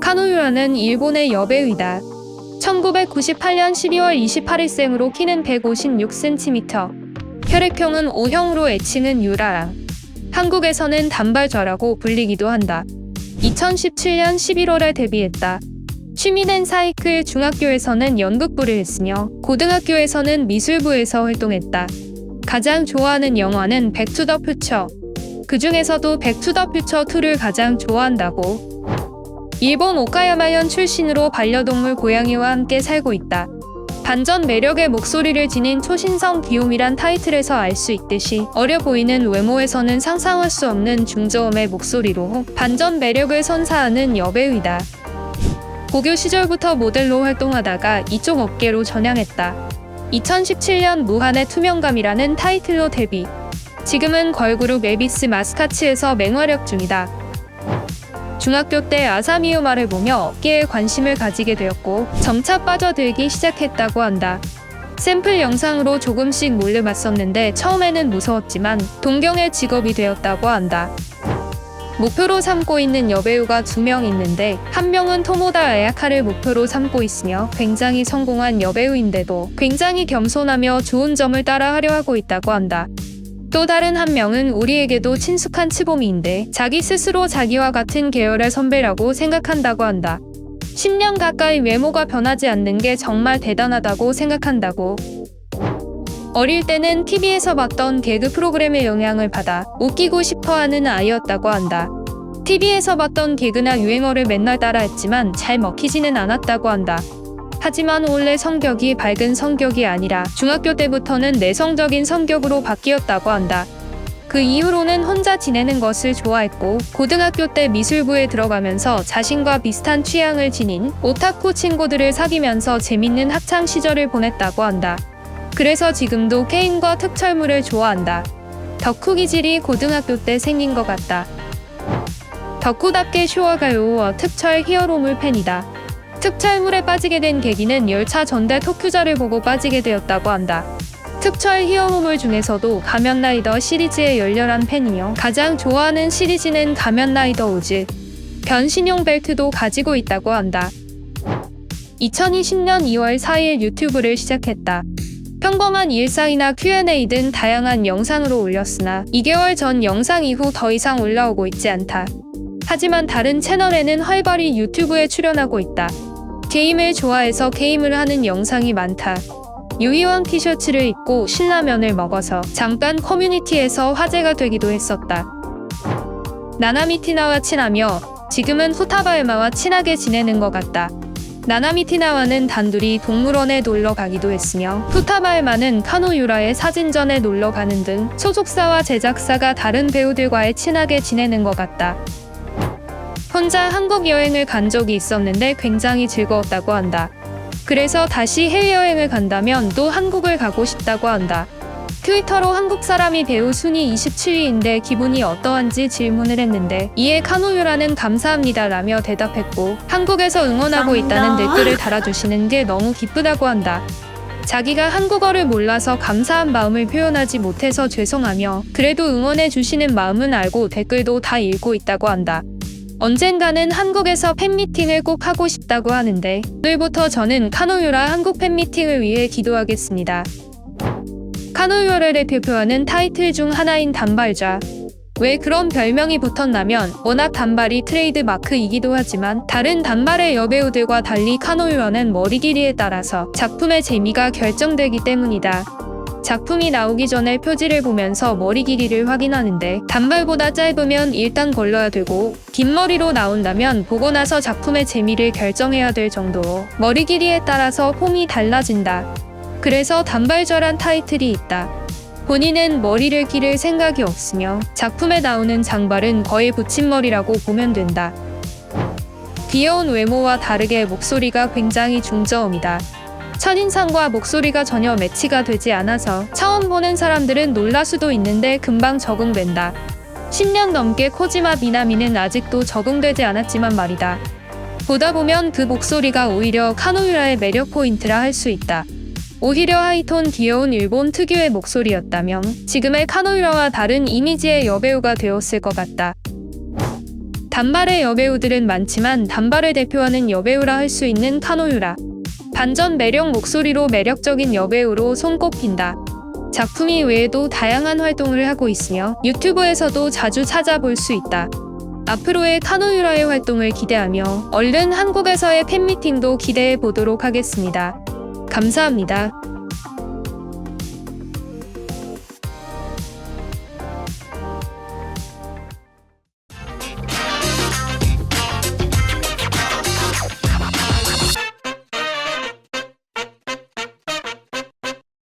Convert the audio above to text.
카노유아는 일본의 여배우이다. 1998년 12월 28일생으로 키는 156cm. 혈액형은 O형으로 애칭은 유라. 한국에서는 단발좌라고 불리기도 한다. 2017년 11월에 데뷔했다. 취미는 사이클 중학교에서는 연극부를 했으며 고등학교에서는 미술부에서 활동했다. 가장 좋아하는 영화는 백투더 퓨처, 그 중에서도 백투더 퓨처 2를 가장 좋아한다고 일본 오카야마현 출신으로 반려동물 고양이와 함께 살고 있다. 반전 매력의 목소리를 지닌 초신성 귀요미란 타이틀에서 알 수 있듯이 어려 보이는 외모에서는 상상할 수 없는 중저음의 목소리로 반전 매력을 선사하는 여배우이다. 고교 시절부터 모델로 활동하다가 이쪽 업계로 전향했다. 2017년 무한의 투명감이라는 타이틀로 데뷔. 지금은 걸그룹 에비스 마스카츠에서 맹활약 중이다. 중학교 때 아사미우마를 보며 업계에 관심을 가지게 되었고 점차 빠져들기 시작했다고 한다. 샘플 영상으로 조금씩 몰려봤었는데 처음에는 무서웠지만 동경의 직업이 되었다고 한다. 목표로 삼고 있는 여배우가 두 명 있는데 한 명은 토모다 아야카를 목표로 삼고 있으며 굉장히 성공한 여배우인데도 굉장히 겸손하며 좋은 점을 따라 하려 하고 있다고 한다. 또 다른 한 명은 우리에게도 친숙한 치보미인데 자기 스스로 자기와 같은 계열의 선배라고 생각한다고 한다. 10년 가까이 외모가 변하지 않는 게 정말 대단하다고 생각한다고. 어릴 때는 TV에서 봤던 개그 프로그램의 영향을 받아 웃기고 싶어 하는 아이였다고 한다. TV에서 봤던 개그나 유행어를 맨날 따라 했지만 잘 먹히지는 않았다고 한다. 하지만 원래 성격이 밝은 성격이 아니라 중학교 때부터는 내성적인 성격으로 바뀌었다고 한다. 그 이후로는 혼자 지내는 것을 좋아했고 고등학교 때 미술부에 들어가면서 자신과 비슷한 취향을 지닌 오타쿠 친구들을 사귀면서 재밌는 학창 시절을 보냈다고 한다. 그래서 지금도 게임과 특촬물을 좋아한다. 덕후 기질이 고등학교 때 생긴 것 같다. 덕후답게 쇼와가요 특촬 히어로물 팬이다. 특촬물에 빠지게 된 계기는 열차 전달 토큐자를 보고 빠지게 되었다고 한다. 특촬 히어로물 중에서도 가면라이더 시리즈의 열렬한 팬이며 가장 좋아하는 시리즈는 가면라이더 우즈. 변신용 벨트도 가지고 있다고 한다. 2020년 2월 4일 유튜브를 시작했다. 평범한 일상이나 Q&A 등 다양한 영상으로 올렸으나 2개월 전 영상 이후 더 이상 올라오고 있지 않다. 하지만 다른 채널에는 활발히 유튜브에 출연하고 있다. 게임을 좋아해서 게임을 하는 영상이 많다. 유희왕 티셔츠를 입고 신라면을 먹어서 잠깐 커뮤니티에서 화제가 되기도 했었다. 나나미티나와 친하며 지금은 후타바에마와 친하게 지내는 것 같다. 나나미티나와는 단둘이 동물원에 놀러 가기도 했으며 후타바에마는 카노유라의 사진전에 놀러 가는 등 소속사와 제작사가 다른 배우들과의 친하게 지내는 것 같다. 혼자 한국 여행을 간 적이 있었는데 굉장히 즐거웠다고 한다. 그래서 다시 해외여행을 간다면 또 한국을 가고 싶다고 한다. 트위터로 한국 사람이 배우 순위 27위인데 기분이 어떠한지 질문을 했는데 이에 카노유라는 감사합니다 라며 대답했고 한국에서 응원하고 있다는. 댓글을 달아주시는 게 너무 기쁘다고 한다. 자기가 한국어를 몰라서 감사한 마음을 표현하지 못해서 죄송하며 그래도 응원해 주시는 마음은 알고 댓글도 다 읽고 있다고 한다. 언젠가는 한국에서 팬미팅을 꼭 하고 싶다고 하는데 오늘부터 저는 카노유라 한국 팬미팅을 위해 기도하겠습니다. 카노유라를 대표하는 타이틀 중 하나인 단발좌. 왜 그런 별명이 붙었냐면 워낙 단발이 트레이드 마크이기도 하지만 다른 단발의 여배우들과 달리 카노유라는 머리 길이에 따라서 작품의 재미가 결정되기 때문이다. 작품이 나오기 전에 표지를 보면서 머리 길이를 확인하는데 단발보다 짧으면 일단 걸러야 되고 긴 머리로 나온다면 보고 나서 작품의 재미를 결정해야 될 정도로 머리 길이에 따라서 폼이 달라진다. 그래서 단발좌란 타이틀이 있다. 본인은 머리를 기를 생각이 없으며 작품에 나오는 장발은 거의 붙임머리라고 보면 된다. 귀여운 외모와 다르게 목소리가 굉장히 중저음이다. 첫인상과 목소리가 전혀 매치가 되지 않아서 처음 보는 사람들은 놀랄 수도 있는데 금방 적응된다. 10년 넘게 코지마 미나미는 아직도 적응되지 않았지만 말이다. 보다 보면 그 목소리가 오히려 카노유라의 매력 포인트라 할 수 있다. 오히려 하이톤 귀여운 일본 특유의 목소리였다면 지금의 카노유라와 다른 이미지의 여배우가 되었을 것 같다. 단발의 여배우들은 많지만 단발을 대표하는 여배우라 할 수 있는 카노유라. 반전 매력 목소리로 매력적인 여배우로 손꼽힌다. 작품 이 외에도 다양한 활동을 하고 있으며 유튜브에서도 자주 찾아볼 수 있다. 앞으로의 카노유라의 활동을 기대하며 얼른 한국에서의 팬미팅도 기대해 보도록 하겠습니다. 감사합니다.